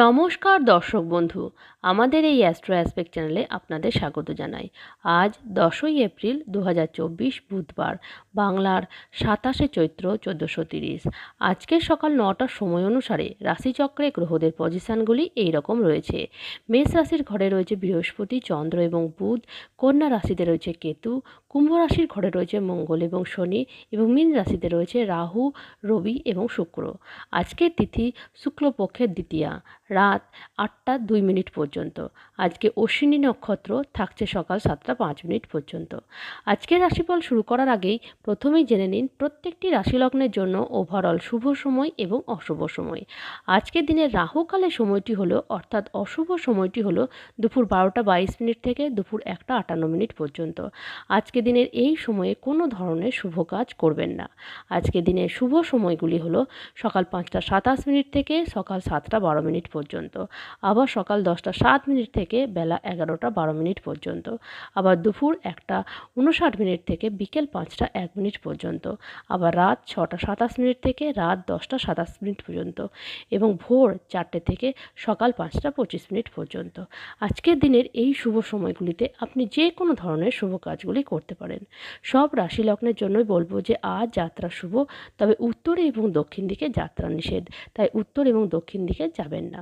নমস্কার দর্শক বন্ধু, আমাদের এই অ্যাস্ট্রো অ্যাসপেক্ট চ্যানেলে আপনাদের স্বাগত জানাই। আজ দশই এপ্রিল দু হাজার চব্বিশ বুধবার, বাংলার সাতাশে চৈত্র চোদ্দোশো তিরিশ। আজকের সকাল নটার সময় অনুসারে রাশিচক্রে গ্রহদের পজিশানগুলি এই রকম রয়েছে। মেষ রাশির ঘরে রয়েছে বৃহস্পতি, চন্দ্র এবং বুধ, কন্যা রাশিতে রয়েছে কেতু, কুম্ভ রাশির ঘরে রয়েছে মঙ্গল এবং শনি এবং মীন রাশিতে রয়েছে রাহু, রবি এবং শুক্র। আজকের তিথি শুক্লপক্ষের দ্বিতীয়া রাত আটটা দুই মিনিট পর্যন্ত। আজকে অশ্বিনী নক্ষত্র থাকছে সকাল সাতটা পাঁচ মিনিট পর্যন্ত। আজকের রাশিফল শুরু করার আগেই প্রথমেই জেনে নিন প্রত্যেকটি রাশিলগ্নের জন্য ওভারঅল শুভ সময় এবং অশুভ সময়। আজকের দিনের রাহুকালের সময়টি হলো, অর্থাৎ অশুভ সময়টি হলো দুপুর বারোটা বাইশ মিনিট থেকে দুপুর একটা আটান্ন মিনিট পর্যন্ত। আজকে দিনের এই সময়ে কোনো ধরনের শুভ কাজ করবেন না। আজকে দিনের শুভ সময়গুলি হলো সকাল পাঁচটা সাতাশ মিনিট থেকে সকাল সাতটা বারো মিনিট পর্যন্ত। আবার সকাল দশটা সাত মিনিট থেকে বেলা এগারোটা বারো মিনিট পর্যন্ত। আবার দুপুর একটা উনষাট মিনিট থেকে বিকেল পাঁচটা এক মিনিট পর্যন্ত। আবার রাত ছটা সাতাশ মিনিট থেকে রাত দশটা সাতাশ মিনিট পর্যন্ত। এবং ভোর চারটে থেকে সকাল পাঁচটা পঁচিশ মিনিট পর্যন্ত। আজকের দিনের এই শুভ সময়গুলিতে আপনি যে কোনো ধরনের শুভ কাজগুলি করতে পারেন। সব রাশি লগ্নের জন্যই বলব যে, আজ যাত্রা শুভ। তবে উত্তরে এবং দক্ষিণ দিকে যাত্রা নিষেধ। তাই উত্তর এবং দক্ষিণ দিকে যাবেন না।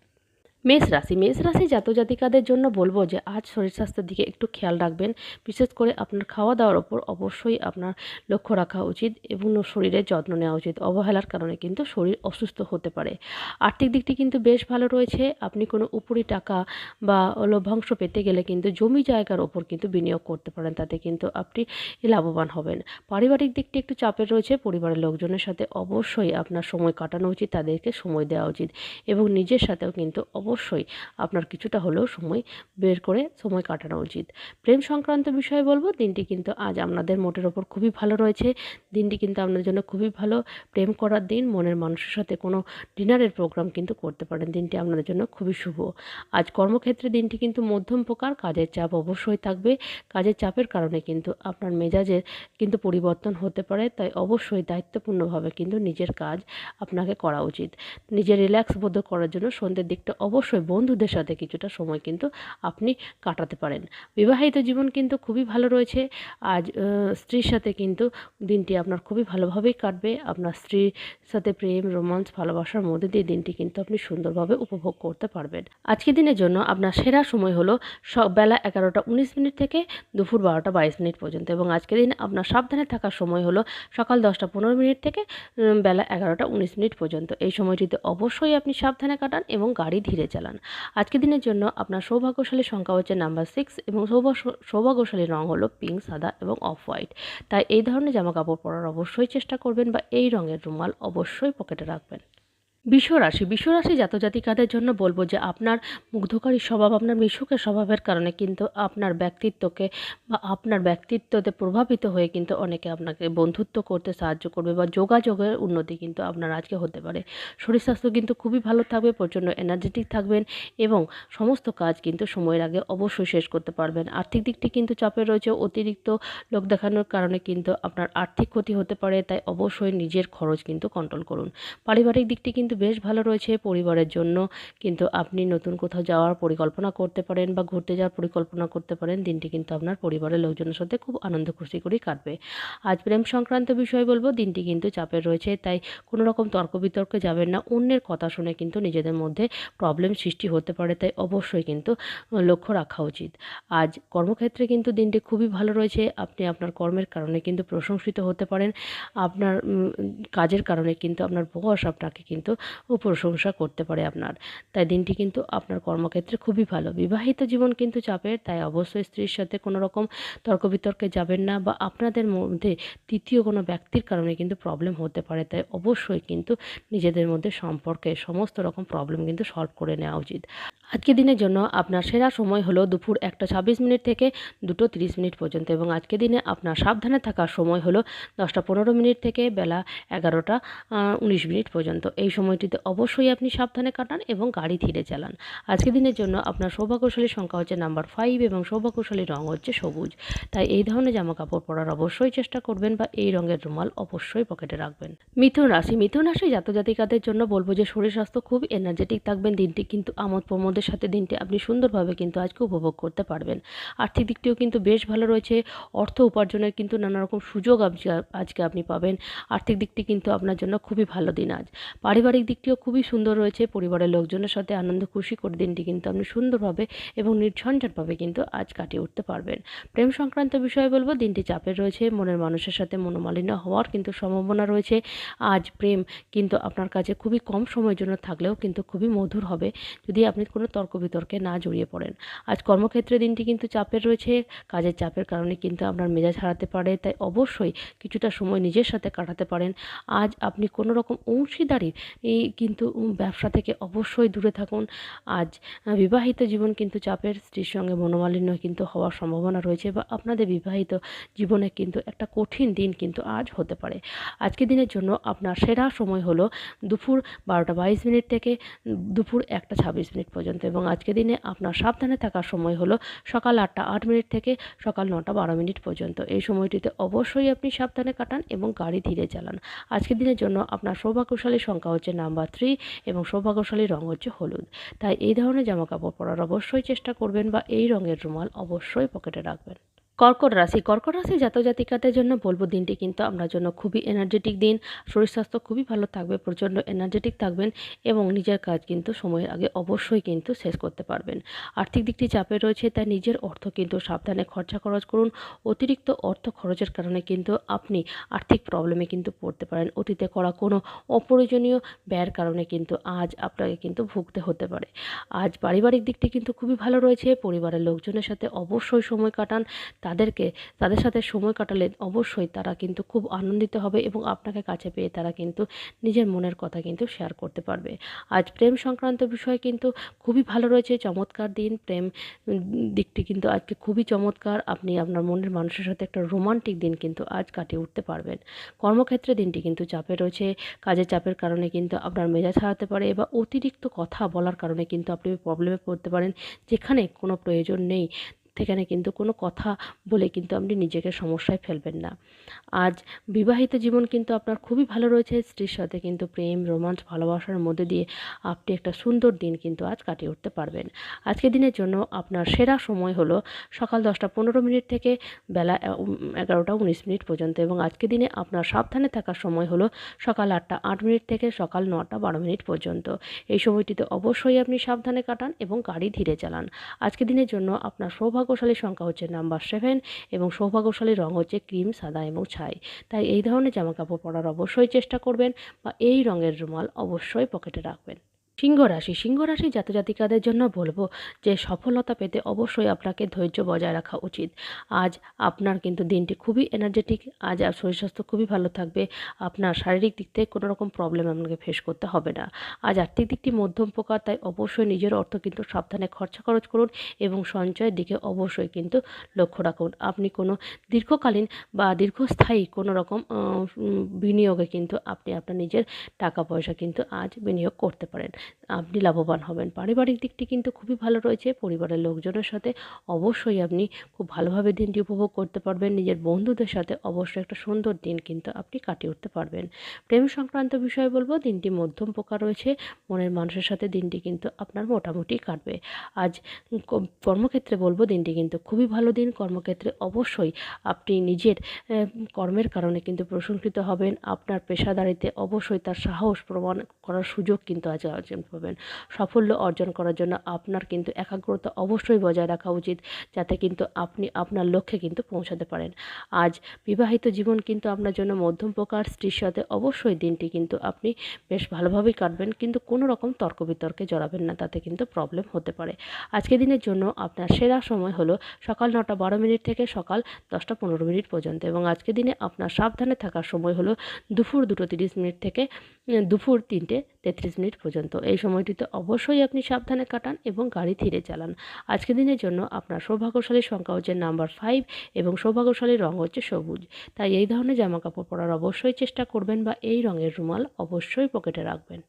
মেষ রাশি মেষ রাশি জাতজাতিকাদের জন্য বলব যে, আজ শরীর স্বাস্থ্যের দিকে একটু খেয়াল রাখবেন। বিশেষ করে আপনার খাওয়া দাওয়ার ওপর অবশ্যই আপনার লক্ষ্য রাখা উচিত এবং শরীরের যত্ন নেওয়া উচিত। অবহেলার কারণে কিন্তু শরীর অসুস্থ হতে পারে। আর্থিক দিকটি কিন্তু বেশ ভালো রয়েছে। আপনি কোনো উপরি টাকা বা লভ্যাংশ পেতে গেলে কিন্তু জমি জায়গার ওপর কিন্তু বিনিয়োগ করতে পারেন। তাতে কিন্তু আপনি লাভবান হবেন। পারিবারিক দিকটি একটু চাপের রয়েছে। পরিবারের লোকজনের সাথে অবশ্যই আপনার সময় কাটানো উচিত। তাদেরকে সময় দেওয়া উচিত এবং নিজের সাথেও কিন্তু অবশ্যই আপনার কিছুটা হলেও সময় বের করে সময় কাটানো উচিত। প্রেম সংক্রান্ত বিষয়ে বলব, দিনটি কিন্তু আজ আপনাদের মোটের ওপর খুবই ভালো রয়েছে। দিনটি কিন্তু আপনাদের জন্য খুবই ভালো। প্রেম করার দিন, মনের মানুষের সাথে কোনো ডিনারের প্রোগ্রাম কিন্তু করতে পারেন। দিনটি আপনাদের জন্য খুবই শুভ। আজ কর্মক্ষেত্রে দিনটি কিন্তু মধ্যম প্রকার, কাজের চাপ অবশ্যই থাকবে। কাজের চাপের কারণে কিন্তু আপনার মেজাজের কিন্তু পরিবর্তন হতে পারে। তাই অবশ্যই দায়িত্বপূর্ণভাবে কিন্তু নিজের কাজ আপনাকে করা উচিত। নিজের রিল্যাক্স বোধ করার জন্য সন্ধ্যের দিকটা অবশ্যই বন্ধুদের সাথে কিছুটা সময় কিন্তু আপনি কাটাতে পারেন। বিবাহিত জীবন কিন্তু খুবই ভালো রয়েছে। আজ স্ত্রীর সাথে কিন্তু দিনটি আপনার খুবই ভালোভাবেই কাটবে। আপনার স্ত্রীর সাথে প্রেম, রোমান্স, ভালোবাসার মধ্যে দিয়ে দিনটি কিন্তু আপনি সুন্দরভাবে উপভোগ করতে পারবেন। আজকের দিনের জন্য আপনার সেরা সময় হলো বেলা এগারোটা উনিশ মিনিট থেকে দুপুর বারোটা বাইশ মিনিট পর্যন্ত এবং আজকের দিন আপনার সাবধানে থাকার সময় হলো সকাল দশটা পনেরো মিনিট থেকে বেলা এগারোটা উনিশ মিনিট পর্যন্ত। এই সময়টিতে অবশ্যই আপনি সাবধানে কাটান এবং গাড়ি ধীরে চালান। আজকের দিনের জন্য আপনার সৌভাগ্যশালী সংখ্যা হচ্ছে নাম্বার সিক্স এবং সৌভাগ্যশালী রং হলো পিঙ্ক সাদা এবং অফ হোয়াইট তাই এই ধরনের জামা কাপড় পরার অবশ্যই চেষ্টা করবেন বা এই রঙের রুমাল অবশ্যই পকেটে রাখবেন। বিশ্বরাশি বিশ্বরাশি জাতজাতিকাদের জন্য বলব যে আপনার মুগ্ধকারী স্বভাব, আপনার মিশুকের স্বভাবের কারণে কিন্তু আপনার ব্যক্তিত্বকে বা আপনার ব্যক্তিত্বতে প্রভাবিত হয়ে কিন্তু অনেকে আপনাকে বন্ধুত্ব করতে সাহায্য করবে বা যোগাযোগের উন্নতি কিন্তু আপনার আজকে হতে পারে। শরীর স্বাস্থ্য কিন্তু খুবই ভালো থাকবে, প্রচণ্ড এনার্জেটিক থাকবেন এবং সমস্ত কাজ কিন্তু সময়ের আগে অবশ্যই শেষ করতে পারবেন। আর্থিক দিকটি কিন্তু চাপে রয়েছে, অতিরিক্ত লোক দেখানোর কারণে কিন্তু আপনার আর্থিক ক্ষতি হতে পারে, তাই অবশ্যই নিজের খরচ কিন্তু কন্ট্রোল করুন। পারিবারিক দিকটি কিন্তু কিন্তু বেশ ভালো রয়েছে পরিবারের জন্য। কিন্তু আপনি নতুন কোথাও যাওয়ার পরিকল্পনা করতে পারেন বা ঘুরতে যাওয়ার পরিকল্পনা করতে পারেন, দিনটি কিন্তু আপনার পরিবারের লোকজনের সাথে খুব আনন্দ খুশি করেই কাটবে। আজ প্রেম সংক্রান্ত বিষয় বলব, দিনটি কিন্তু চাপের রয়েছে, তাই কোনো রকম তর্ক বিতর্কে যাবেন না। অন্যের কথা শুনে কিন্তু নিজেদের মধ্যে প্রবলেম সৃষ্টি হতে পারে, তাই অবশ্যই কিন্তু লক্ষ্য রাখা উচিত। আজ কর্মক্ষেত্রে কিন্তু দিনটি খুবই ভালো রয়েছে, আপনি আপনার কর্মের কারণে কিন্তু প্রশংসিত হতে পারেন। আপনার কাজের কারণে কিন্তু আপনার বস আপনাকে কিন্তু ও প্রশংসা করতে পারে আপনার। তাই দিনটি কিন্তু আপনার কর্মক্ষেত্রে খুবই ভালো। বিবাহিত জীবন কিন্তু চাপের, তাই অবশ্যই স্ত্রীর সাথে কোনো রকম তর্ক বিতর্কে যাবেন না বা আপনাদের মধ্যে তৃতীয় কোনো ব্যক্তির কারণে কিন্তু প্রবলেম হতে পারে। তাই অবশ্যই কিন্তু নিজেদের মধ্যে সম্পর্কে সমস্ত রকম প্রবলেম কিন্তু সলভ করে নেওয়া উচিত। আজকে দিনের জন্য আপনার সেরা সময় হলো দুপুর একটা ছাব্বিশ মিনিট থেকে দুটো তিরিশ মিনিট পর্যন্ত এবং আজকে দিনে আপনার সাবধানে থাকার সময় হলো দশটা পনেরো মিনিট থেকে বেলা এগারোটা উনিশ মিনিট পর্যন্ত। এই সময়টিতে অবশ্যই আপনি সাবধানে কাটান এবং গাড়ি ধীরে চালান। আজকে দিনের জন্য আপনার সৌভাগ্যশালী সংখ্যা হচ্ছে নাম্বার ফাইভ এবং সৌভাগ্যশালী রঙ হচ্ছে সবুজ। তাই এই ধরনের জামা কাপড় পরার অবশ্যই চেষ্টা করবেন বা এই রঙের রুমাল অবশ্যই পকেটে রাখবেন। মিথুন রাশি মিথুন রাশি জাতজাতিকাদের জন্য বলব যে শরীর স্বাস্থ্য খুব এনার্জেটিক থাকবেন, দিনটি কিন্তু আমোদ প্রমোদের সাথে দিনটি আপনি সুন্দরভাবে কিন্তু আজকে উপভোগ করতে পারবেন। আর্থিক দিকটিও কিন্তু বেশ ভালো রয়েছে। অর্থ উপার্জনের কিন্তু নানা রকম সুযোগ আজকে আপনি পাবেন। আর্থিক দিকটি কিন্তু আপনার জন্য খুবই ভালো দিন আজ। পারিবারিক দিকটিও খুবই সুন্দর রয়েছে। পরিবারের লোকজনের সাথে আনন্দ, খুশি করে দিনটি কিন্তু আপনি সুন্দরভাবে এবং নির্ঝঞ্ঝাটভাবে কিন্তু আজ কাটিয়ে উঠতে পারবেন। প্রেম সংক্রান্ত বিষয়ে বলব, দিনটি চাপের রয়েছে। মনের মানুষের সাথে মনোমালিন্য হওয়ার কিন্তু সম্ভাবনা রয়েছে। আজ প্রেম কিন্তু আপনার কাছে খুবই কম সময়ের জন্য থাকলেও কিন্তু খুবই মধুর হবে। যদি আপনি কোনো তর্ক বিতর্কে না জড়িয়ে পড়েন। আজ কর্মক্ষেত্রে দিনটি কিন্তু চাপের রয়েছে, কাজের চাপের কারণে কিন্তু আপনার মেজাজ হারাতে পারে, তাই অবশ্যই কিছুটা সময় নিজের সাথে কাটাতে পারেন। আজ আপনি কোনো রকম অংশীদারির এই কিন্তু ব্যবসা থেকে অবশ্যই দূরে থাকুন। আজ বিবাহিত জীবন কিন্তু চাপের, স্ত্রীর সঙ্গে মনোমালিন্য কিন্তু হওয়ার সম্ভাবনা রয়েছে বা আপনাদের বিবাহিত জীবনে কিন্তু একটা কঠিন দিন কিন্তু আজ হতে পারে। আজকে দিনের জন্য আপনার সেরা সময় হলো দুপুর বারোটা বাইশ মিনিট থেকে দুপুর একটা ছাব্বিশ মিনিট পর্যন্ত। এবং আজকে দিনে আপনার সাবধানে থাকার সময় হলো সকাল আটটা আট মিনিট থেকে সকাল নটা বারো মিনিট পর্যন্ত। এই সময়টিতে অবশ্যই আপনি সাবধানে কাটান এবং গাড়ি ধীরে চালান। আজকের দিনের জন্য আপনার সৌভাগ্যশালী সংখ্যা হচ্ছে নাম্বার থ্রি এবং সৌভাগ্যশালী রঙ হচ্ছে হলুদ। তাই এই ধরনের জামাকাপড় পরার অবশ্যই চেষ্টা করবেন বা এই রঙের রুমাল অবশ্যই পকেটে রাখবেন। কর্কট রাশি কর্কট রাশি জাত জাতিকাদের জন্য বলব দিনটি কিন্তু আপনার জন্য খুবই এনার্জেটিক দিন। শরীর স্বাস্থ্য খুবই ভালো থাকবে, প্রচণ্ড এনার্জেটিক থাকবেন এবং নিজের কাজ কিন্তু সময়ের আগে অবশ্যই কিন্তু শেষ করতে পারবেন। আর্থিক দিকটি চাপে রয়েছে, তাই নিজের অর্থ কিন্তু সাবধানে খরচা খরচ করুন। অতিরিক্ত অর্থ খরচের কারণে কিন্তু আপনি আর্থিক প্রবলেমে কিন্তু পড়তে পারেন। অতীতে করা কোনো অপ্রয়োজনীয় ব্যয়ের কারণে কিন্তু আজ আপনাকে কিন্তু ভুগতে হতে পারে। আজ পারিবারিক দিকটি কিন্তু খুবই ভালো রয়েছে, পরিবারের লোকজনের সাথে অবশ্যই সময় কাটান। তাদেরকে, তাদের সাথে সময় কাটালে অবশ্যই তারা কিন্তু খুব আনন্দিত হবে এবং আপনাকে কাছে পেয়ে তারা কিন্তু নিজের মনের কথা কিন্তু শেয়ার করতে পারবে। আজ প্রেম সংক্রান্ত বিষয় কিন্তু খুবই ভালো রয়েছে, চমৎকার দিন। প্রেম দিকটি কিন্তু আজকে খুবই চমৎকার। আপনি আপনার মনের মানুষের সাথে একটা রোমান্টিক দিন কিন্তু আজ কাটিয়ে উঠতে পারবেন। কর্মক্ষেত্রে দিনটি কিন্তু চাপে রয়েছে। কাজের চাপের কারণে কিন্তু আপনার মেজাজ হারাতে পারে বা অতিরিক্ত কথা বলার কারণে কিন্তু আপনি প্রবলেমে পড়তে পারেন, যেখানে কোনো প্রয়োজন নেই। সেখানে কিন্তু কোনো কথা বলে কিন্তু আপনি নিজেকে সমস্যায় ফেলবেন না। আজ বিবাহিত জীবন কিন্তু আপনার খুবই ভালো রয়েছে, স্ত্রীর সাথে কিন্তু প্রেম রোমাঞ্চ ভালোবাসার মধ্যে দিয়ে আপনি একটা সুন্দর দিন কিন্তু আজ কাটিয়ে উঠতে পারবেন। আজকে দিনের জন্য আপনার সেরা সময় হলো সকাল দশটা পনেরো মিনিট থেকে বেলা এগারোটা উনিশ মিনিট পর্যন্ত এবং আজকে দিনে আপনার সাবধানে থাকার সময় হলো সকাল আটটা আট মিনিট থেকে সকাল নটা বারো মিনিট পর্যন্ত। এই সময়টিতে অবশ্যই আপনি সাবধানে কাটান এবং গাড়ি ধীরে চালান। আজকে দিনের জন্য আপনার সৌভাগ্য সৌভাগ্যশালী সংখ্যা হচ্ছে নাম্বার সেভেন এবং সৌভাগ্যশালী রঙ হচ্ছে ক্রিম সাদা এবং ছাই। তাই এই ধরনের জামাকাপড় পরার অবশ্যই চেষ্টা করবেন বা এই রঙের রুমাল অবশ্যই পকেটে রাখবেন। সিংহ রাশি সিংহ রাশি জাতজাতিকাদের জন্য বলব যে সফলতা পেতে অবশ্যই আপনাকে ধৈর্য বজায় রাখা উচিত। আজ আপনার কিন্তু দিনটি খুবই এনার্জেটিক আজ শরীর স্বাস্থ্য খুবই ভালো থাকবে, আপনার শারীরিক দিক থেকে কোনো রকম প্রবলেম আপনাকে ফেস করতে হবে না। আজ আর্থিক দিকটি মধ্যম প্রকার, তাই অবশ্যই নিজের অর্থ কিন্তু সাবধানে খরচা খরচ করুন এবং সঞ্চয়ের দিকে অবশ্যই কিন্তু লক্ষ্য রাখুন। আপনি কোনো দীর্ঘকালীন বা দীর্ঘস্থায়ী কোনো রকম বিনিয়োগে কিন্তু আপনি আপনার নিজের টাকা পয়সা কিন্তু আজ বিনিয়োগ করতে পারেন। আপনি লাভবান হবেন। পারিবারিক দিকটি কিন্তু খুবই ভালো রয়েছে। পরিবারের লোকজনের সাথে অবশ্যই আপনি খুব ভালোভাবে দিনটি উপভোগ করতে পারবেন। নিজের বন্ধুদের সাথে অবশ্যই একটা সুন্দর দিন কিন্তু আপনি কাটিয়ে উঠতে পারবেন। প্রেম সংক্রান্ত বিষয়ে বলব, দিনটি মধ্যম প্রকার রয়েছে। মনের মানুষের সাথে দিনটি কিন্তু আপনার মোটামুটি কাটবে। আজ কর্মক্ষেত্রে বলব, দিনটি কিন্তু খুবই ভালো দিন। কর্মক্ষেত্রে অবশ্যই আপনি নিজের কর্মের কারণে কিন্তু প্রশংসিত হবেন। আপনার পেশাদারিতে অবশ্যই তার সাহস প্রমাণ করার সুযোগ কিন্তু আজ অর্জন করবেন। সাফল্য অর্জন করার জন্য আপনার কিন্তু একাগ্রতা অবশ্যই বজায় রাখা উচিত, যাতে কিন্তু আপনি আপনার লক্ষ্যে কিন্তু পৌঁছাতে পারেন। আজ বিবাহিত জীবন কিন্তু আপনার জন্য মধ্যম প্রকার, স্ত্রীর সাথে অবশ্যই দিনটি কিন্তু আপনি বেশ ভালোভাবেই কাটবেন, কিন্তু কোনো রকম তর্ক বিতর্কে জড়াবেন না, তাতে কিন্তু প্রবলেম হতে পারে। আজকে দিনের জন্য আপনার সেরা সময় হলো সকাল নটা বারো মিনিট থেকে সকাল দশটা পনেরো মিনিট পর্যন্ত এবং আজকে দিনে আপনার সাবধানে থাকার সময় হলো দুপুর দুটো তিরিশ মিনিট থেকে দুপুর তিনটে তেত্রিশ মিনিট পর্যন্ত। এই সময়টিতে অবশ্যই আপনি সাবধানে কাটান এবং গাড়ি ধীরে চালান। আজকের দিনের জন্য আপনার সৌভাগ্যশালী সংখ্যা হচ্ছে নাম্বার ফাইভ এবং সৌভাগ্যশালী রং হচ্ছে সবুজ। তাই এই ধরনের জামা কাপড় পরার অবশ্যই চেষ্টা করবেন বা এই রঙের রুমাল অবশ্যই পকেটে রাখবেন।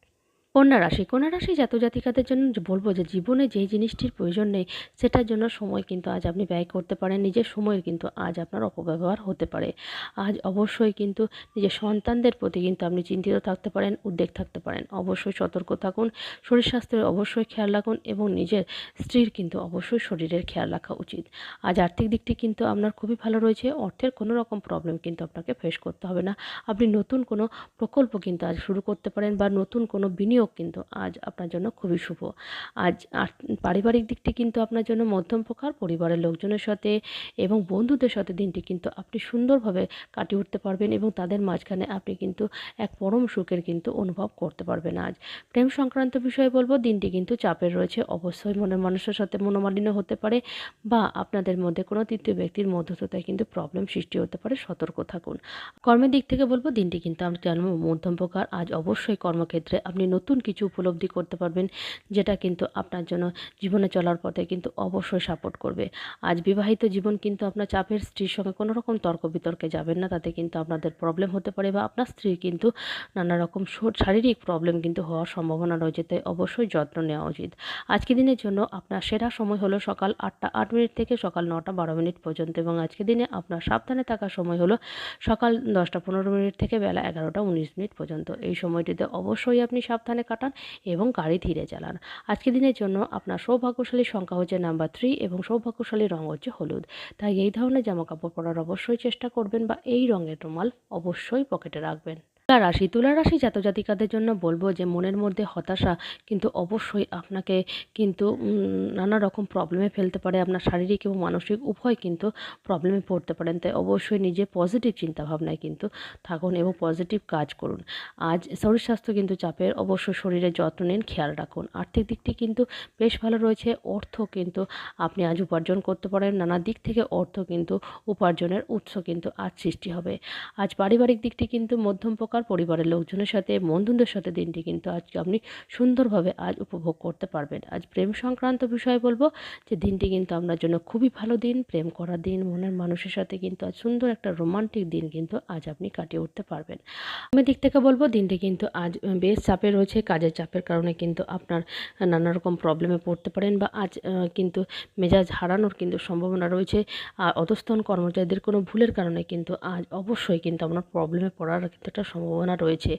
কন্যা রাশি কন্যা রাশি জাত জাতিকাদের জন্য বলব যে জীবনে যেই জিনিসটির প্রয়োজন নেই, সেটার জন্য সময় কিন্তু আজ আপনি ব্যয় করতে পারেন, নিজের সময়ের কিন্তু আজ আপনার অপব্যবহার হতে পারে। আজ অবশ্যই কিন্তু নিজের সন্তানদের প্রতি কিন্তু আপনি চিন্তিত থাকতে পারেন, উদ্বেগ থাকতে পারেন। অবশ্যই সতর্ক থাকুন, শরীর স্বাস্থ্যের অবশ্যই খেয়াল রাখুন এবং নিজের স্ত্রীর কিন্তু অবশ্যই শরীরের খেয়াল রাখা উচিত। আজ আর্থিক দিকটি কিন্তু আপনার খুবই ভালো রয়েছে, অর্থের কোনো রকম প্রবলেম কিন্তু আপনাকে ফেস করতে হবে না। আপনি নতুন কোনো প্রকল্প কিন্তু আজ শুরু করতে পারেন বা নতুন কোনো বিনিয়োগ কিন্তু আজ আপনার জন্য খুবই শুভ। আজ পারিবারিক দিকটি কিন্তু আপনার জন্য মধ্যম প্রকার, পরিবারের লোকজনের সাথে এবং বন্ধুদের সাথে দিনটি কিন্তু আপনি সুন্দরভাবে কাটিয়ে উঠতে পারবেন এবং তাদের মাঝখানে আপনি কিন্তু এক পরম সুখের কিন্তু অনুভব করতে পারবেন আজ। প্রেম সংক্রান্ত বিষয়ে বলব, দিনটি কিন্তু চাপের রয়েছে। অবশ্যই মনের মানুষের সাথে মনোমালিন্য হতে পারে বা আপনাদের মধ্যে কোনো তৃতীয় ব্যক্তির মধ্যস্থতায় কিন্তু প্রবলেম সৃষ্টি হতে পারে, সতর্ক থাকুন। কর্মের দিক থেকে বলব, দিনটি কিন্তু আপনার জন্ম মধ্যম প্রকার। আজ অবশ্যই কর্মক্ষেত্রে আপনি নতুন কিছু উপলব্ধি করতে পারবেন, যেটা কিন্তু আপনার জন্য জীবনে চলার পথে কিন্তু অবশ্যই সাপোর্ট করবে। আজ বিবাহিত জীবন কিন্তু আপনার চাপের স্ত্রীর সঙ্গে কোনো রকম তর্ক বিতর্কে যাবেন না, তাতে কিন্তু আপনাদের প্রবলেম হতে পারে বা আপনার স্ত্রীর কিন্তু নানা রকম শারীরিক প্রবলেম কিন্তু হওয়ার সম্ভাবনা রয়েছে, তাই অবশ্যই যত্ন নেওয়া উচিত। আজকে দিনের জন্য আপনার সেরা সময় হলো সকাল আটটা আট মিনিট থেকে সকাল নটা বারো মিনিট পর্যন্ত এবং আজকে দিনে আপনার সাবধানে থাকার সময় হলো সকাল দশটা পনেরো মিনিট থেকে বেলা এগারোটা উনিশ মিনিট পর্যন্ত। এই সময়টিতে অবশ্যই আপনি সাবধানে কাটান এবং গাড়ি ধীরে চালান। আজকের দিনের জন্য আপনার সৌভাগ্যশালী সংখ্যা হচ্ছে নাম্বার থ্রি এবং সৌভাগ্যশালী রঙ হচ্ছে হলুদ। তাই এই ধরনের জামা কাপড় পরার অবশ্যই চেষ্টা করবেন বা এই রঙের রুমাল অবশ্যই পকেটে রাখবেন। তুলা রাশি তুলা রাশি জাত জাতিকাদের জন্য বলব যে, মনের মধ্যে হতাশা কিন্তু অবশ্যই আপনাকে কিন্তু নানা রকম প্রবলেমে ফেলতে পারে। আপনার শারীরিক এবং মানসিক উভয় কিন্তু প্রবলেমে পড়তে পারেন। তাই অবশ্যই নিজে পজিটিভ চিন্তাভাবনায় কিন্তু থাকুন এবং পজিটিভ কাজ করুন। আজ শরীর স্বাস্থ্য কিন্তু চাপের, অবশ্যই শরীরের যত্ন নিন, খেয়াল রাখুন। আর্থিক দিকটি কিন্তু বেশ ভালো রয়েছে। অর্থ কিন্তু আপনি আজ উপার্জন করতে পারেন। নানা দিক থেকে অর্থ কিন্তু উপার্জনের উৎস কিন্তু আজ সৃষ্টি হবে। আজ পারিবারিক দিকটি কিন্তু মধ্যম প্রকার পরিবারের লোকজনের সাথে, বন্ধুদের সাথে দিনটি কিন্তু আজকে আপনি সুন্দরভাবে আজ উপভোগ করতে পারবেন। আজ প্রেম সংক্রান্ত বিষয়ে বলব যে, দিনটি কিন্তু আপনার জন্য খুবই ভালো দিন, প্রেম করার দিন, মনের মানুষের সাথে কিন্তু আজ সুন্দর একটা রোমান্টিক দিন কিন্তু আজ আপনি কাটিয়ে উঠতে পারবেন। আমি দিক থেকে বলব, দিনটি কিন্তু আজ বেশ চাপে রয়েছে, কাজের চাপের কারণে কিন্তু আপনার নানা রকম প্রবলেমে পড়তে পারেন বা আজ কিন্তু মেজাজ হারানোর কিন্তু সম্ভাবনা রয়েছে। আর অধস্তন কর্মচারীদের কোনো ভুলের কারণে কিন্তু আজ অবশ্যই কিন্তু আপনার প্রবলেমে পড়ার কিন্তু একটা সম্ভাবনা রয়েছে।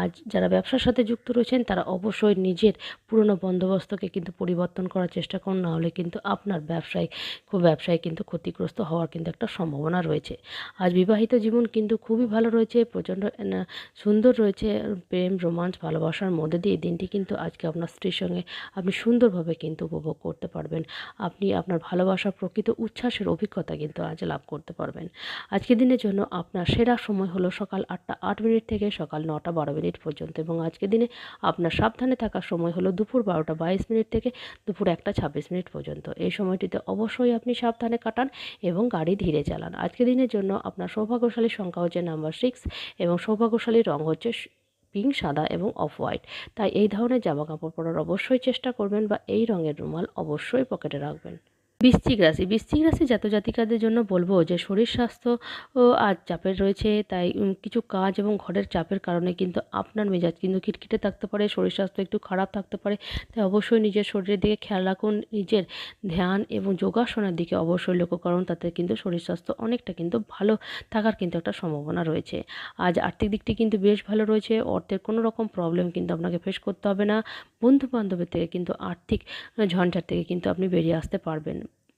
আজ যারা ব্যবসার সাথে যুক্ত রয়েছেন, তারা অবশ্যই নিজের পুরনো বন্দোবস্তকে কিন্তু পরিবর্তন করার চেষ্টা করুন, না হলে কিন্তু আপনার ব্যবসায়, খুব ব্যবসায় কিন্তু ক্ষতিগ্রস্ত হওয়ার কিন্তু একটা সম্ভাবনা রয়েছে। আজ বিবাহিত জীবন কিন্তু খুবই ভালো রয়েছে, প্রচণ্ড সুন্দর রয়েছে, প্রেম, রোমাঞ্চ, ভালোবাসার মধ্যে দিয়ে দিনটি কিন্তু আজকে আপনার স্ত্রীর সঙ্গে আপনি সুন্দরভাবে কিন্তু উপভোগ করতে পারবেন। আপনি আপনার ভালোবাসার প্রকৃত উচ্ছ্বাসের অভিজ্ঞতা কিন্তু আজ লাভ করতে পারবেন। আজকের দিনের জন্য আপনার সেরা সময় হলো সকাল আটটা আট মিনিট থেকে সকাল নটা বারো মিনিট পর্যন্ত। এবং আজকের দিনে আপনার সাবধানে থাকার সময় হলো দুপুর বারোটা বাইশ মিনিট থেকে দুপুর একটা ছাব্বিশ মিনিট পর্যন্ত। এই সময়টিতে অবশ্যই আপনি সাবধানে কাটান এবং গাড়ি ধীরে চালান। আজকের দিনের জন্য আপনার সৌভাগ্যশালী সংখ্যা হচ্ছে নাম্বার সিক্স এবং সৌভাগ্যশালী রং হচ্ছে পিঙ্ক সাদা এবং অফ হোয়াইট তাই এই ধরনের জামা কাপড় পরার অবশ্যই চেষ্টা করবেন বা এই রঙের রুমাল অবশ্যই পকেটে রাখবেন। বৃশ্চিক রাশি। বৃশ্চিক রাশি জাত জাতিকাদের জন্য বলব যে, শরীর স্বাস্থ্য আজ চাপের রয়েছে, তাই কিছু কাজ এবং ঘরের চাপের কারণে কিন্তু আপনার মেজাজ কিন্তু খিটখিটে থাকতে পারে, শরীর স্বাস্থ্য একটু খারাপ থাকতে পারে, তাই অবশ্যই নিজের শরীরের দিকে খেয়াল রাখুন, নিজের ধ্যান এবং যোগাসনের দিকে অবশ্যই লক্ষ্য করুন, তাতে কিন্তু শরীর স্বাস্থ্য অনেকটা কিন্তু ভালো থাকার কিন্তু একটা সম্ভাবনা রয়েছে। আজ আর্থিক দিকটি কিন্তু বেশ ভালো রয়েছে, অর্থের কোনো রকম প্রবলেম কিন্তু আপনাকে ফেস করতে হবে না বন্ধু বান্ধবের থেকে কিন্তু আর্থিক ঝঞ্ঝাট থেকে কিন্তু আপনি বেরিয়ে আসতে পারবেন।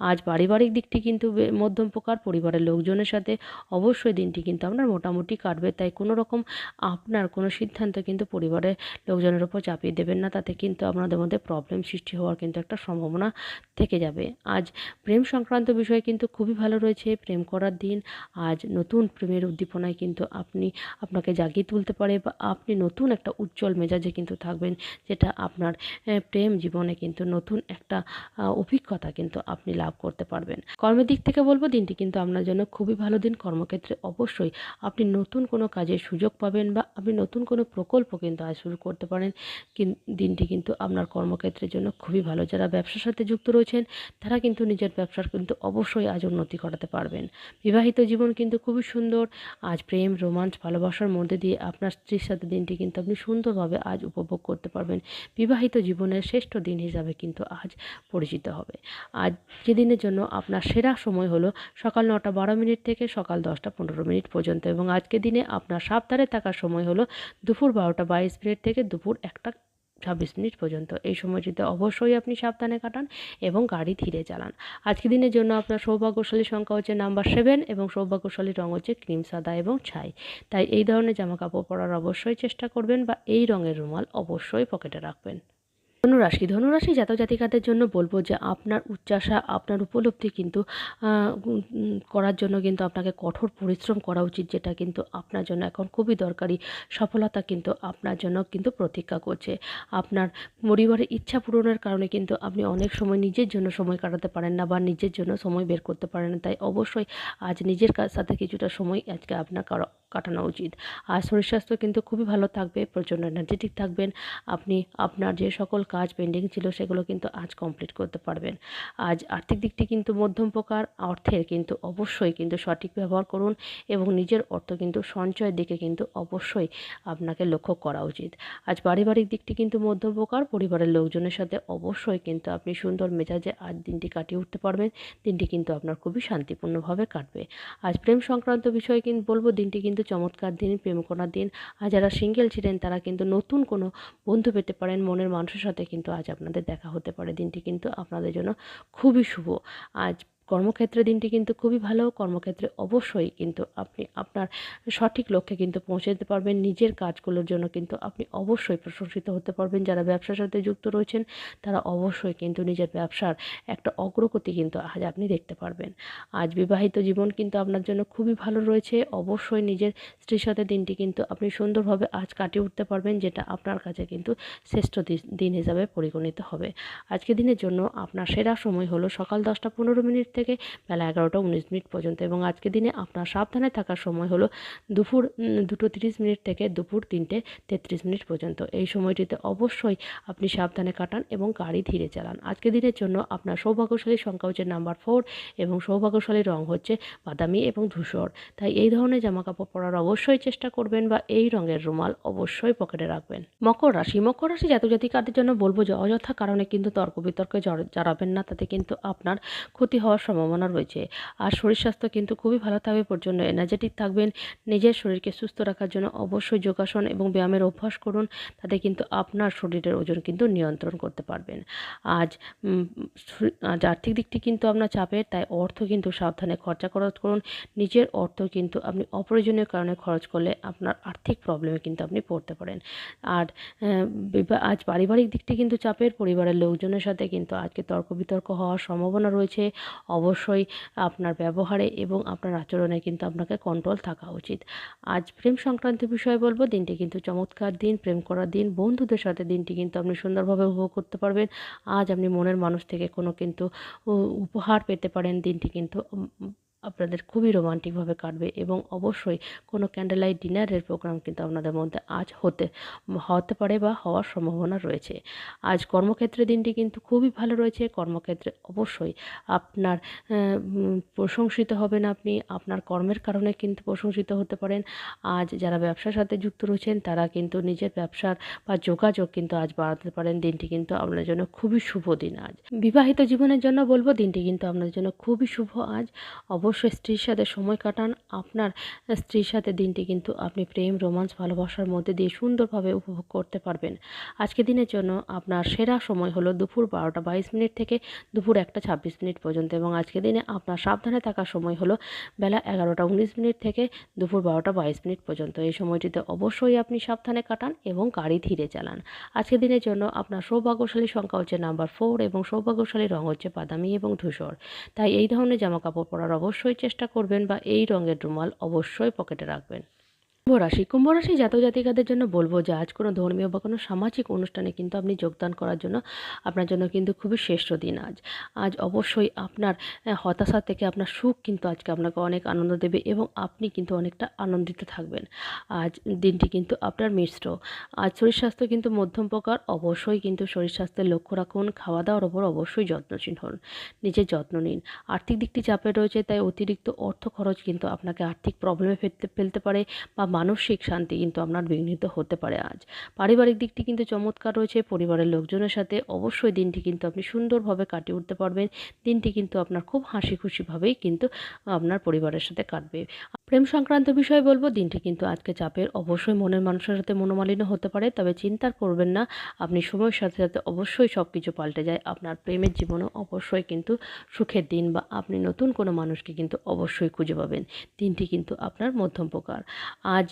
আজ পারিবারিক দিকটি কিন্তু মধ্যম প্রকার, পরিবারের লোকজনের সাথে অবশ্যই দিনটি কিন্তু আপনার মোটামুটি কাটবে। তাই কোনো রকম আপনার কোনো সিদ্ধান্ত কিন্তু পরিবারের লোকজনের উপর চাপিয়ে দেবেন না। তাতে কিন্তু আপনাদের মধ্যে প্রবলেম সৃষ্টি হওয়ার কিন্তু একটা সম্ভাবনা থেকে যাবে। আজ প্রেম সংক্রান্ত বিষয় কিন্তু খুবই ভালো রয়েছে। প্রেম করার দিন, আজ নতুন প্রেমের উদ্দীপনায় কিন্তু আপনি, আপনাকে জাগিয়ে তুলতে পারে বা আপনি নতুন একটা উজ্জ্বল মেজাজে কিন্তু থাকবেন, যেটা আপনার প্রেম জীবনে কিন্তু নতুন একটা অভিজ্ঞতা কিন্তু আপনি লাভ করতে পারবেন। কর্মের দিক থেকে বলব, দিনটি কিন্তু আপনার জন্য খুবই ভালো দিন। কর্মক্ষেত্রে অবশ্যই আপনি নতুন কোনো কাজের সুযোগ পাবেন বা আপনি নতুন কোনো প্রকল্প কিন্তু আজ শুরু করতে পারেন। দিনটি কিন্তু আপনার কর্মক্ষেত্রের জন্য খুবই ভালো। যারা ব্যবসার সাথে যুক্ত রয়েছেন, তারা কিন্তু নিজের ব্যবসার কিন্তু অবশ্যই আজ উন্নতি করাতে পারবেন। বিবাহিত জীবন কিন্তু খুবই সুন্দর। আজ প্রেম রোমাঞ্চ ভালোবাসার মধ্যে দিয়ে আপনার স্ত্রীর সাথে দিনটি কিন্তু আপনি সুন্দরভাবে আজ উপভোগ করতে পারবেন। বিবাহিত জীবনের শ্রেষ্ঠ দিন হিসাবে কিন্তু আজ পরিচিত হবে। আজ যে দিনের জন্য আপনার সেরা সময় হলো সকাল নটা বারো মিনিট থেকে সকাল দশটা পনেরো মিনিট পর্যন্ত এবং আজকে দিনে আপনার সাবধানে থাকার সময় হলো দুপুর বারোটা বাইশ মিনিট থেকে দুপুর একটা ছাব্বিশ মিনিট পর্যন্ত। এই সময়টিতে অবশ্যই আপনি সাবধানে কাটান এবং গাড়ি ধীরে চালান। আজকে দিনের জন্য আপনার সৌভাগ্যশালী সংখ্যা হচ্ছে নাম্বার সেভেন এবং সৌভাগ্যশালী রঙ হচ্ছে ক্রিম, সাদা এবং ছাই। তাই এই ধরনের জামা কাপড় পরার অবশ্যই চেষ্টা করবেন বা এই রঙের রুমাল অবশ্যই পকেটে রাখবেন। ধনুরাশি ধনুরাশি জাতক জাতিকাদের জন্য বলব যে আপনার উচ্চাসা আপনার উপলব্ধি কিন্তু করার জন্য কিন্তু আপনাকে কঠোর পরিশ্রম করা উচিত, যেটা কিন্তু আপনার জন্য এখন খুবই দরকারি। সফলতা কিন্তু আপনার জন্য কিন্তু প্রতীক্ষা করছে। আপনার পরিবারের ইচ্ছা পূরণের কারণে কিন্তু আপনি অনেক সময় নিজের জন্য সময় কাটাতে পারেন না বা নিজের জন্য সময় বের করতে পারেন না। তাই অবশ্যই আজ নিজের সাথে কিছুটা সময় আজকে আপনার কাটানো উচিত। আর শরীর স্বাস্থ্য কিন্তু খুবই ভালো থাকবে প্রচণ্ড এনার্জেটিক থাকবেন। আপনি আপনার যে সকল কাজ পেন্ডিং ছিল সেগুলো কিন্তু আজ কমপ্লিট করতে পারবেন। আজ আর্থিক দিকটি কিন্তু মধ্যম প্রকার, অর্থের কিন্তু অবশ্যই কিন্তু সঠিক ব্যবহার করুন এবং নিজের অর্থ কিন্তু সঞ্চয়ের দিকে কিন্তু অবশ্যই আপনাকে লক্ষ্য করা উচিত। আজ পারিবারিক দিকটি কিন্তু মধ্যম প্রকার, পরিবারের লোকজনের সাথে অবশ্যই কিন্তু আপনি সুন্দর মেজাজে আজ দিনটি কাটিয়ে উঠতে পারবেন। দিনটি কিন্তু আপনার খুবই শান্তিপূর্ণভাবে কাটবে। আজ প্রেম সংক্রান্ত বিষয়ে কিন্তু বলব, দিনটি কিন্তু চমৎকার দিন প্রেম করার দিন। আর যারা সিঙ্গেল ছিলেন, তারা কিন্তু নতুন কোনো বন্ধু পেতে পারেন মনের মানুষের সাথে। কিন্তু আজ আপনাদের দেখা হতে পারে। দিনটি কিন্তু আপনাদের জন্য খুবই শুভ। আজ কর্মক্ষেত্রে দিনটি কিন্তু খুবই ভালো। কর্মক্ষেত্রে অবশ্যই কিন্তু আপনি আপনার সঠিক লক্ষ্যে কিন্তু পৌঁছে যেতে পারবেন। নিজের কাজগুলোর জন্য কিন্তু আপনি অবশ্যই প্রশংসিত হতে পারবেন। যারা ব্যবসার সাথে যুক্ত রয়েছেন, তারা অবশ্যই কিন্তু নিজের ব্যবসার একটা অগ্রগতি কিন্তু আজ আপনি দেখতে পারবেন। আজ বিবাহিত জীবন কিন্তু আপনার জন্য খুবই ভালো রয়েছে। অবশ্যই নিজের স্ত্রীর সাথে দিনটি কিন্তু আপনি সুন্দরভাবে আজ কাটিয়ে উঠতে পারবেন, যেটা আপনার কাছে কিন্তু শ্রেষ্ঠ দিন হিসাবে পরিগণিত হবে। আজকে দিনের জন্য আপনার সেরা সময় হলো সকাল দশটা পনেরো মিনিট থেকে বেলা এগারোটা উনিশ মিনিট পর্যন্ত। এবং আজকে দিনে আপনার সাবধানে থাকার সময় হলো দুপুর দুটো তিরিশ মিনিট থেকে দুপুর তিনটে তেত্রিশ মিনিট পর্যন্ত। এই সময়টিতে অবশ্যই আপনি সাবধানে কাটান এবং গাড়ি ধীরে চালান। আজকে দিনের জন্য আপনার সৌভাগ্যশালী সংখ্যা হচ্ছে নাম্বার ফোর এবং সৌভাগ্যশালী রং হচ্ছে বাদামি এবং ধূসর। তাই এই ধরনের জামা কাপড় পরার অবশ্যই চেষ্টা করবেন বা এই রঙের রুমাল অবশ্যই পকেটে রাখবেন। মকর রাশি মকর রাশি জাতক জাতিকাদের জন্য বলব যে অযথা কারণে কিন্তু তর্ক বিতর্কে জড়- জড়াবেন না, তাতে কিন্তু আপনার ক্ষতি হওয়ার সম্ভাবনা রয়েছে। আর শরীর স্বাস্থ্য কিন্তু খুবই ভালো থাকবে প্রচণ্ড এনার্জেটিক থাকবেন। নিজের শরীরকে সুস্থ রাখার জন্য অবশ্যই যোগাসন এবং ব্যায়ামের অভ্যাস করুন। তাতে কিন্তু আপনার শরীরের ওজন কিন্তু নিয়ন্ত্রণ করতে পারবেন। আজ আজ আর্থিক দিকটি কিন্তু আপনার চাপের, তাই অর্থ কিন্তু সাবধানে খরচা খরচ করুন। নিজের অর্থ কিন্তু আপনি অপ্রয়োজনীয় কারণে খরচ করলে আপনার আর্থিক প্রবলেমে কিন্তু আপনি পড়তে পারেন। আর আজ পারিবারিক দিকটি কিন্তু চাপের, পরিবারের লোকজনের সাথে কিন্তু আজকে তর্ক বিতর্ক হওয়ার সম্ভাবনা রয়েছে। অবশ্যই আপনার ব্যবহারে এবং আপনার আচরণে কিন্তু আপনাকে কন্ট্রোল থাকা উচিত। আজ প্রেম সংক্রান্ত বিষয়ে বলব, দিনটি কিন্তু চমৎকার দিন, প্রেম করার দিন, বন্ধুদের সাথে দিনটি কিন্তু আপনি সুন্দরভাবে উপভোগ করতে পারবেন। আজ আপনি মনের মানুষ থেকে কোনো কিন্তু উপহার পেতে পারেন, দিনটি কিন্তু আপনাদের খুবই রোমান্টিকভাবে কাটবে এবং অবশ্যই কোনো ক্যান্ডেল লাইট ডিনারের প্রোগ্রাম কিন্তু আপনাদের মধ্যে আজ হতে হতে পারে বা হওয়ার সম্ভাবনা রয়েছে। আজ কর্মক্ষেত্রে দিনটি কিন্তু খুবই ভালো রয়েছে। কর্মক্ষেত্রে অবশ্যই আপনার প্রশংসিত হবেন আপনি। আপনার কর্মের কারণে কিন্তু প্রশংসিত হতে পারেন। আজ যারা ব্যবসার সাথে যুক্ত রয়েছেন, তারা কিন্তু নিজের ব্যবসার বা যোগাযোগ কিন্তু আজ বাড়াতে পারেন। দিনটি কিন্তু আপনার জন্য খুবই শুভ দিন আজ। বিবাহিত জীবনের জন্য বলব, দিনটি কিন্তু আপনার জন্য খুবই শুভ আজ। অবশ্যই স্ত্রীর সাথে সময় কাটান। আপনার স্ত্রীর সাথে দিনটি কিন্তু আপনি প্রেম, রোমান্স, ভালোবাসার মধ্যে দিয়ে সুন্দরভাবে উপভোগ করতে পারবেন। আজকে দিনের জন্য আপনার সেরা সময় হলো দুপুর বারোটা বাইশ মিনিট থেকে দুপুর একটা ছাব্বিশ মিনিট পর্যন্ত এবং আজকে দিনে আপনার সাবধানে থাকার সময় হলো বেলা এগারোটা উনিশ মিনিট থেকে দুপুর বারোটা বাইশ মিনিট পর্যন্ত। এই সময়টিতে অবশ্যই আপনি সাবধানে কাটান এবং গাড়ি ধীরে চালান। আজকের দিনের জন্য আপনার সৌভাগ্যশালী সংখ্যা হচ্ছে নাম্বার ফোর এবং সৌভাগ্যশালী রং হচ্ছে বাদামি এবং ধূসর। তাই এই ধরনের জামা কাপড় পরার অবশ্যই চেষ্টা করবেন বা এই রঙের রুমাল অবশ্যই পকেটে রাখবেন। কুম্ভ রাশি। কুম্ভ রাশি জাতক জাতিকাদের জন্য বলব যে, আজ কোনো ধর্মীয় বা কোনো সামাজিক অনুষ্ঠানে কিন্তু আপনি যোগদান করার জন্য আপনার জন্য কিন্তু খুবই শ্রেষ্ঠ দিন আজ। আজ অবশ্যই আপনার হতাশা থেকে আপনার সুখ কিন্তু আজকে আপনাকে অনেক আনন্দ দেবে এবং আপনি কিন্তু অনেকটা আনন্দিত থাকবেন। আজ দিনটি কিন্তু আপনার মিশ্র। আজ শরীর স্বাস্থ্য কিন্তু মধ্যম প্রকার, অবশ্যই কিন্তু শরীর স্বাস্থ্যের লক্ষ্য রাখুন খাওয়া দাওয়ার ওপর অবশ্যই যত্নশীল হন নিজের যত্ন নিন। আর্থিক দিকটি চাপে রয়েছে, তাই অতিরিক্ত অর্থ খরচ কিন্তু আপনাকে আর্থিক প্রবলেমে ফেলতে ফেলতে পারে বা মানসিক শান্তি কিন্তু আপনার বিঘ্নিত হতে পারে আজ। পারিবারিক দিকটি কিন্তু চমৎকার রয়েছে, পরিবারের লোকজনের সাথে অবশ্যই দিনটি কিন্তু আপনি সুন্দরভাবে কাটিয়ে উঠতে পারবেন। দিনটি কিন্তু আপনার খুব হাসি খুশিভাবেই কিন্তু আপনার পরিবারের সাথে কাটবে। প্রেম সংক্রান্ত বিষয়ে বলব, দিনটি কিন্তু আজকে চাপের। অবশ্যই মনের মানুষের সাথে মনোমালিন্য হতে পারে, তবে চিন্তা করবেন না। আপনি সময়ের সাথে সাথে অবশ্যই সব কিছু পাল্টে যায়। আপনার প্রেমের জীবনও অবশ্যই কিন্তু সুখের দিন বা আপনি নতুন কোনো মানুষকে কিন্তু অবশ্যই খুঁজে পাবেন। দিনটি কিন্তু আপনার মধ্যম প্রকার। আজ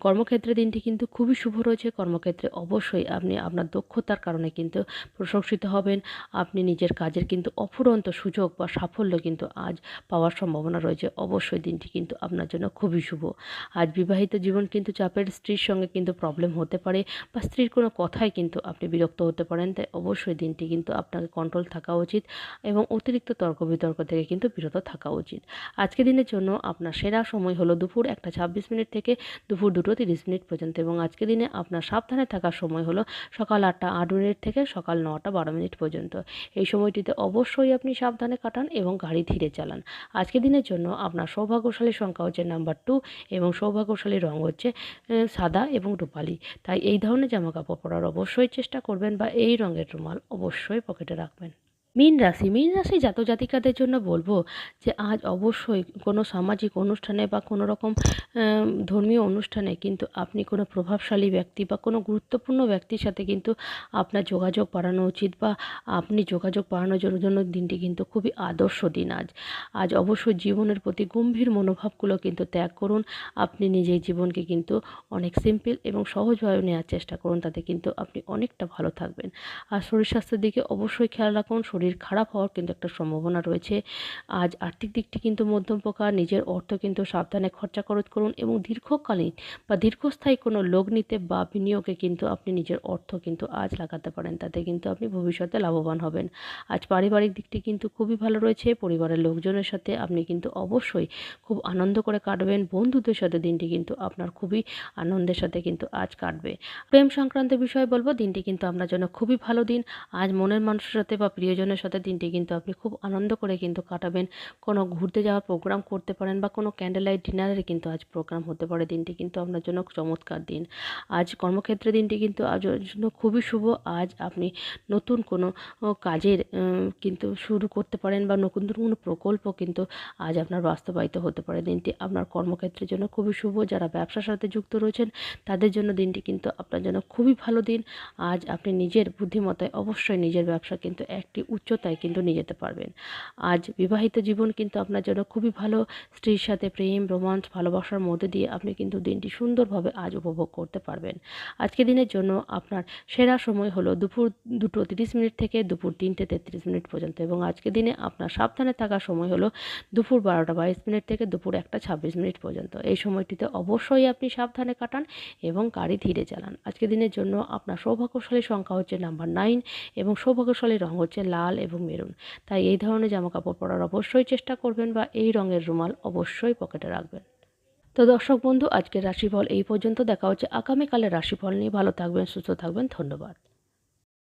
কর্মক্ষেত্রে দিনটি কিন্তু খুবই শুভ রয়েছে। কর্মক্ষেত্রে অবশ্যই আপনি আপনার দক্ষতার কারণে কিন্তু প্রশংসিত হবেন। আপনি নিজের কাজের কিন্তু অফুরন্ত সুযোগ বা সাফল্য কিন্তু আজ পাওয়ার সম্ভাবনা রয়েছে। অবশ্যই দিনটি কিন্তু আপনার জন্য খুবই শুভ। আজ বিবাহিত জীবন কিন্তু চাপের স্ত্রীর সঙ্গে কিন্তু প্রবলেম হতে পারে বা স্ত্রীর কোনো কথায় কিন্তু আপনি বিরক্ত হতে পারেন, তাই অবশ্যই দিনটি কিন্তু আপনাকে কন্ট্রোল থাকা উচিত এবং অতিরিক্ত তর্ক বিতর্ক থেকে কিন্তু বিরত থাকা উচিত। আজকের দিনের জন্য আপনার সেরা সময় হলো দুপুর একটা ছাব্বিশ মিনিট থেকে দুপুর দুটো তিরিশ মিনিট পর্যন্ত এবং আজকের দিনে আপনার সাবধানে থাকার সময় হলো সকাল আটটা আট মিনিট থেকে সকাল নটা বারো মিনিট পর্যন্ত। এই সময়টিতে অবশ্যই আপনি সাবধানে কাটান এবং গাড়ি ধীরে চালান। আজকের দিনের জন্য আপনার সৌভাগ্যশালী সংখ্যা হচ্ছে নাম্বার টু এবং সৌভাগ্যশালী রং হচ্ছে সাদা এবং রূপালি। তাই এই ধরনের জামা কাপড় পরার অবশ্যই চেষ্টা করবেন বা এই রঙের রুমাল অবশ্যই পকেটে রাখবেন। মীন রাশি মীন রাশি জাতক জাতিকাদের জন্য বলব যে, আজ অবশ্যই কোনো সামাজিক অনুষ্ঠানে বা কোনো রকম ধর্মীয় অনুষ্ঠানে কিন্তু আপনি কোনো প্রভাবশালী ব্যক্তি বা কোনো গুরুত্বপূর্ণ ব্যক্তির সাথে কিন্তু আপনার যোগাযোগ বাড়ানো উচিত বা আপনি যোগাযোগ বাড়ানোর জন্য দিনটি কিন্তু খুবই আদর্শ দিন আজ। আজ অবশ্যই জীবনের প্রতি গম্ভীর মনোভাবগুলো কিন্তু ত্যাগ করুন। আপনি নিজের জীবনকে কিন্তু অনেক সিম্পল এবং সহজভাবে নেওয়ার চেষ্টা করুন। তাতে কিন্তু আপনি অনেকটা ভালো থাকবেন। আর শরীর স্বাস্থ্যের দিকে অবশ্যই খেয়াল রাখুন। শরীর খারাপ হওয়ার কিন্তু একটা সম্ভাবনা রয়েছে। আজ আর্থিক দিকটি কিন্তু মধ্যম প্রকার, নিজের অর্থ কিন্তু সাবধানে খরচা খরচ করুন এবং দীর্ঘকালীন বা দীর্ঘস্থায়ী কোনো লোক নিতে বা বিনিয়োগে কিন্তু আপনি নিজের অর্থ কিন্তু আজ লাগাতে পারেন, তাতে কিন্তু আপনি ভবিষ্যতে লাভবান হবেন। আজ পারিবারিক দিকটি কিন্তু খুবই ভালো রয়েছে, পরিবারের লোকজনের সাথে আপনি কিন্তু অবশ্যই খুব আনন্দ করে কাটবেন, বন্ধুদের সাথে দিনটি কিন্তু আপনার খুবই আনন্দের সাথে কিন্তু আজ কাটবে। প্রেম সংক্রান্ত বিষয়ে বলব, দিনটি কিন্তু আপনার জন্য খুবই ভালো দিন, আজ মনের মানুষের সাথে বা প্রিয়জনের সাথে দিনটি কিন্তু আপনি খুব আনন্দ করে কিন্তু কাটাবেন। কোনো ঘুরতে যাওয়ার প্রোগ্রাম করতে পারেন বা কোনো ক্যান্ডেল লাইট ডিনারের কিন্তু আজ প্রোগ্রাম হতে পারে। দিনটি কিন্তু আপনার জন্য চমৎকার দিন। আজ কর্মক্ষেত্রে দিনটি কিন্তু আজ জন্য খুবই শুভ। আজ আপনি নতুন কোনো কাজের কিন্তু শুরু করতে পারেন বা নতুন কোনো প্রকল্প কিন্তু আজ আপনার বাস্তবায়িত হতে পারে। দিনটি আপনার কর্মক্ষেত্রের জন্য খুবই শুভ। যারা ব্যবসার সাথে যুক্ত রয়েছেন, তাদের জন্য দিনটি কিন্তু আপনার জন্য খুবই ভালো দিন। আজ আপনি নিজের বুদ্ধিমত্তায় অবশ্যই নিজের ব্যবসা কিন্তু একটি উচ্চতায় কিন্তু নিয়ে যেতে পারবেন। আজ বিবাহিত জীবন কিন্তু আপনার জন্য খুবই ভালো। স্ত্রীর সাথে প্রেম, রোমান্স, ভালোবাসার মধ্যে দিয়ে আপনি কিন্তু দিনটি সুন্দরভাবে আজ উপভোগ করতে পারবেন। আজকে দিনের জন্য আপনার সেরা সময় হলো দুপুর দুটো তিরিশ মিনিট থেকে দুপুর তিনটে তেত্রিশ মিনিট পর্যন্ত এবং আজকে দিনে আপনার সাবধানে থাকার সময় হলো দুপুর বারোটা বাইশ মিনিট থেকে দুপুর একটা ছাব্বিশ মিনিট পর্যন্ত। এই সময়টিতে অবশ্যই আপনি সাবধানে কাটান এবং গাড়ি ধীরে চালান। আজকে দিনের জন্য আপনার সৌভাগ্যশালী সংখ্যা হচ্ছে নাম্বার নাইন এবং সৌভাগ্যশালী রং হচ্ছে লাল। এবং মেরুন। তাই এই ধরনের জামা কাপড় পরার অবশ্যই চেষ্টা করবেন বা এই রঙের রুমাল অবশ্যই পকেটে রাখবেন। তো দর্শক বন্ধু, আজকের রাশিফল এই পর্যন্ত। দেখা হচ্ছে আগামীকালের রাশিফল নিয়ে। ভালো থাকবেন, সুস্থ থাকবেন। ধন্যবাদ।